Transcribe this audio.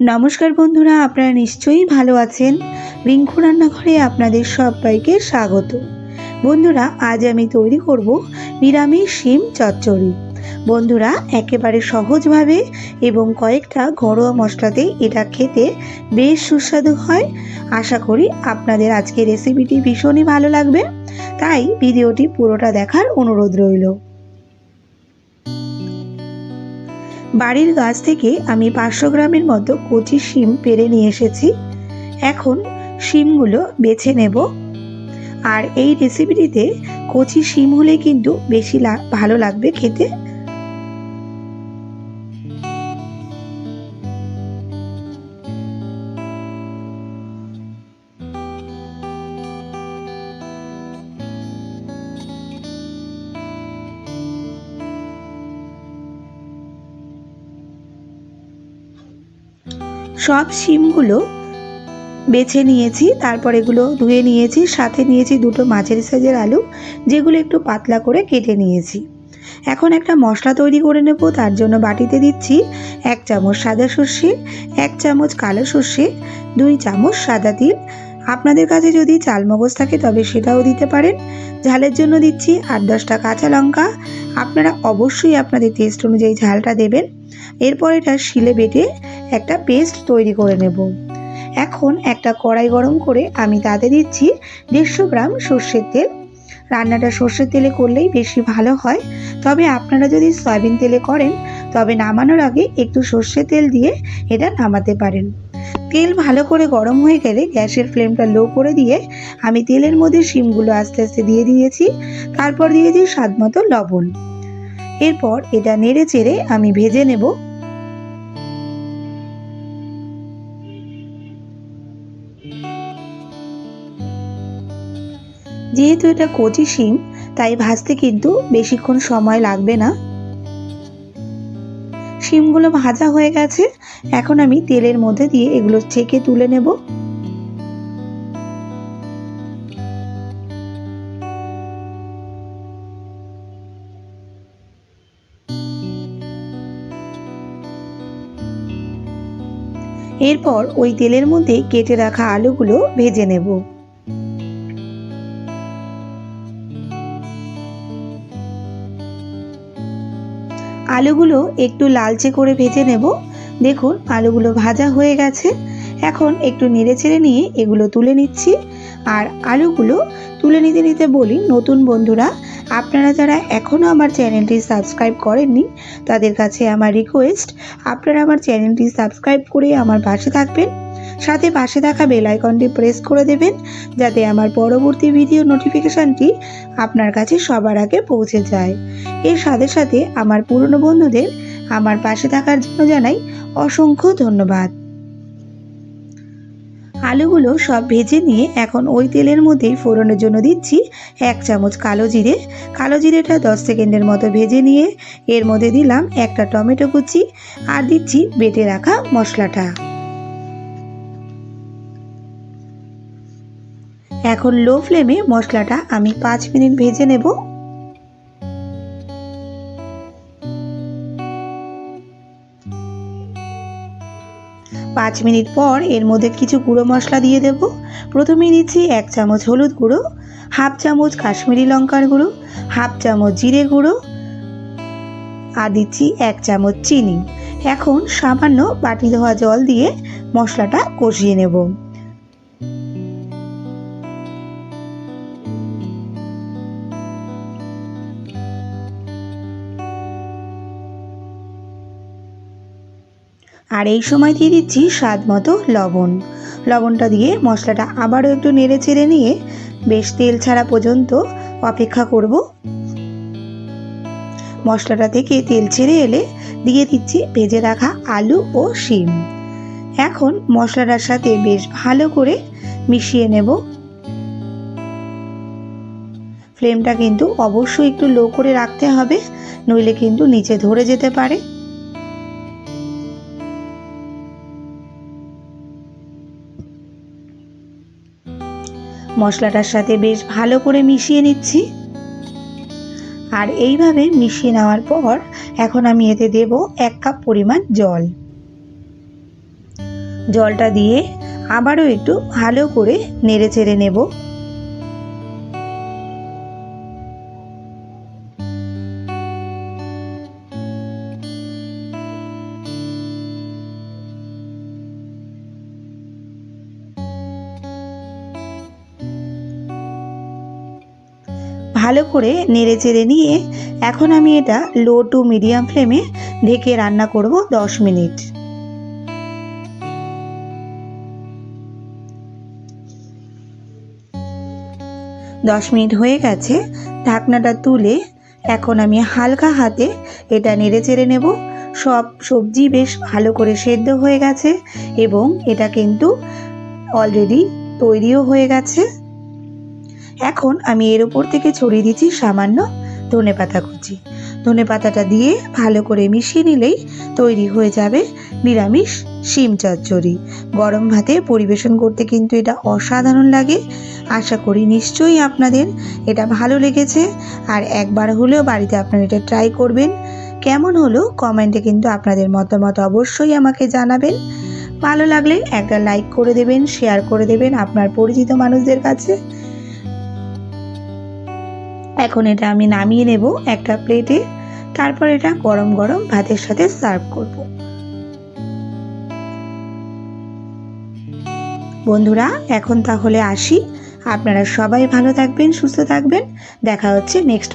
নমস্কার বন্ধুরা, আপনারা নিশ্চয়ই ভালো আছেন। রিঙ্কু রান্নাঘরে আপনাদের সবাইকে স্বাগত। বন্ধুরা, আজ আমি তৈরি করব নিরামিষ শিম চচ্চড়ি। বন্ধুরা, একেবারে সহজভাবে এবং কয়েকটা ঘরোয়া মশলাতে এটা খেতে বেশ সুস্বাদু হয়। আশা করি আপনাদের আজকে রেসিপিটি ভীষণই ভালো লাগবে। তাই ভিডিওটি পুরোটা দেখার অনুরোধ রইল। বাড়ির গাছ থেকে আমি পাঁচশো গ্রামের মতো কচি শিম পেরে নিয়ে এসেছি। এখন শিমগুলো বেছে নেব। আর এই রেসিপিটিতে কচি শিম হলে কিন্তু বেশি ভালো লাগবে খেতে। সব শিমগুলো বেছে নিয়েছি, তারপর এগুলো ধুয়ে নিয়েছি, সাথে নিয়েছি দুটো মাছের সাইজের আলু, যেগুলো একটু পাতলা করে কেটে নিয়েছি। এখন একটা মশলা তৈরি করে নেব, তার জন্য বাটিতে দিচ্ছি এক চামচ সাদা সর্ষে, এক চামচ কালো সর্ষে, দুই চামচ সাদা তিল আপনাদের কাছে যদি চালমগজ থাকে তবে সেটাও দিতে পারেন। ঝালের জন্য দিচ্ছি আট দশটা কাঁচা লঙ্কা। আপনারা অবশ্যই আপনাদের টেস্ট অনুযায়ী ঝালটা দেবেন। এরপর এটা শিলে বেটে একটা পেস্ট তৈরি করে নেব। এখন একটা কড়াই গরম করে আমি তাতে দিচ্ছি দেড়শো গ্রাম সর্ষের তেল। রান্নাটা সর্ষের তেলে করলেই বেশি ভালো হয়। তবে আপনারা যদি সয়াবিন তেলে করেন, তবে নামানোর আগে একটু সর্ষের তেল দিয়ে এটা নামাতে পারেন। তেল ভালো করে গরম হয়ে গেলে গ্যাসের ফ্লেমটা লো করে দিয়ে আমি তেলের মধ্যে শিমগুলো আস্তে আস্তে দিয়ে দিয়েছি। তারপর দিয়েছি স্বাদ মতো লবণ। এরপর এটা নেড়ে চেড়ে আমি ভেজে নেব। যেহেতু এটা কচি শিম, তাই ভাজতে কিন্তু বেশিক্ষণ সময় লাগবে না। শিমগুলো ভাজা হয়ে গেছে। এখন আমি তেলের মধ্যে দিয়ে এগুলো ছেঁকে তুলে নেব। এরপর ওই তেলের মধ্যে কেটে রাখা আলুগুলো ভেজে নেব। আলুগুলো একটু লালচে করে ভেজে নেব। দেখুন, আলুগুলো ভাজা হয়ে গেছে। এখন একটু নেড়ে ছেড়ে নিয়ে এগুলো তুলে নিচ্ছি। আর আলুগুলো তুলে নিতে নিতে বলি, নতুন বন্ধুরা, আপনারা যারা এখনও আমার চ্যানেলটি সাবস্ক্রাইব করেননি, তাদের কাছে আমার রিকোয়েস্ট আপনারা আমার চ্যানেলটি সাবস্ক্রাইব করে আমার পাশে থাকবেন। সাথে পাশে থাকা বেল আইকনটি প্রেস করে দেবেন, যাতে আমার পরবর্তী ভিডিও নোটিফিকেশানটি আপনার কাছে সবার আগে পৌঁছে যায়। এর সাথে সাথে আমার পুরনো বন্ধুদের আমার পাশে থাকার জন্য জানাই অসংখ্য ধন্যবাদ। আলুগুলো সব ভেজে নিয়ে এখন ওই তেলের মধ্যেই ফোড়নের জন্য দিচ্ছি এক চামচ কালো জিরে। কালো জিরেটা দশ সেকেন্ডের মতো ভেজে নিয়ে এর মধ্যে দিলাম একটা টমেটো কুচি আর দিচ্ছি বেটে রাখা মশলাটা। এখন লো ফ্লেমে মশলাটা আমি পাঁচ মিনিট ভেজে নেব। পাঁচ মিনিট পর এর মধ্যে কিছু গুঁড়ো মশলা দিয়ে দেব। প্রথমে দিচ্ছি এক চামচ হলুদ গুঁড়ো, হাফ চামচ কাশ্মীরি লঙ্কার গুঁড়ো, হাফ চামচ জিরে গুঁড়ো, আর দিচ্ছি এক চামচ চিনি। এখন সামান্য বাটি ধোয়া জল দিয়ে মশলাটা কষিয়ে নেব। আর এই সময় দিয়ে দিচ্ছি স্বাদ মতো লবণ। লবণটা দিয়ে মশলাটা আবারও একটু নেড়ে চেড়ে নিয়ে বেশ তেল ছাড়া পর্যন্ত অপেক্ষা করব। মশলাটা থেকে তেল ছেড়ে এলে দিয়ে দিচ্ছি ভেজে রাখা আলু ও শিম। এখন মশলাটার সাথে বেশ ভালো করে মিশিয়ে নেব। ফ্লেমটা কিন্তু অবশ্যই একটু লো করে রাখতে হবে, নইলে কিন্তু নিচে ধরে যেতে পারে। মশলাটার সাথে বেশ ভালো করে মিশিয়ে নিচ্ছি। আর এইভাবে মিশিয়ে নেওয়ার পর এখন আমি এতে দেব এক কাপ পরিমাণ জল। জলটা দিয়ে আবারও একটু ভালো করে নেড়ে চেড়ে নেব। ভালো করে নেড়ে চেড়ে নিয়ে এখন আমি এটা লো টু মিডিয়াম ফ্লেমে ঢেকে রান্না করব দশ মিনিট। দশ মিনিট হয়ে গেছে, ঢাকনাটা তুলে এখন আমি হালকা হাতে এটা নেড়ে চেড়ে নেব। সব সবজি বেশ ভালো করে সেদ্ধ হয়ে গেছে এবং এটা কিন্তু অলরেডি তৈরিও হয়ে গেছে। এখন আমি এর উপর থেকে ছড়িয়ে দিচ্ছি সামান্য ধনে পাতা কুচি। ধনে পাতাটা দিয়ে ভালো করে মিশিয়ে নিলেই তৈরি হয়ে যাবে নিরামিষ শিম চচ্চড়ি। গরম ভাতে পরিবেশন করতে কিন্তু এটা অসাধারণ লাগে। আশা করি নিশ্চয়ই আপনাদের এটা ভালো লেগেছে। আর একবার হলেও বাড়িতে আপনারা এটা ট্রাই করবেন। কেমন হলো কমেন্টে কিন্তু আপনাদের মতামত অবশ্যই আমাকে জানাবেন। ভালো লাগলে একটা লাইক করে দেবেন শেয়ার করে দেবেন আপনার পরিচিত মানুষদের কাছে। এখন এটা আমি নামিয়ে নেব একটা প্লেটে তারপর এটা গরম গরম ভাতের সাথে সার্ভ করব। বন্ধুরা, এখন তাহলে আসি। আপনারা সবাই ভালো থাকবেন, সুস্থ থাকবেন। দেখা হচ্ছে নেক্সট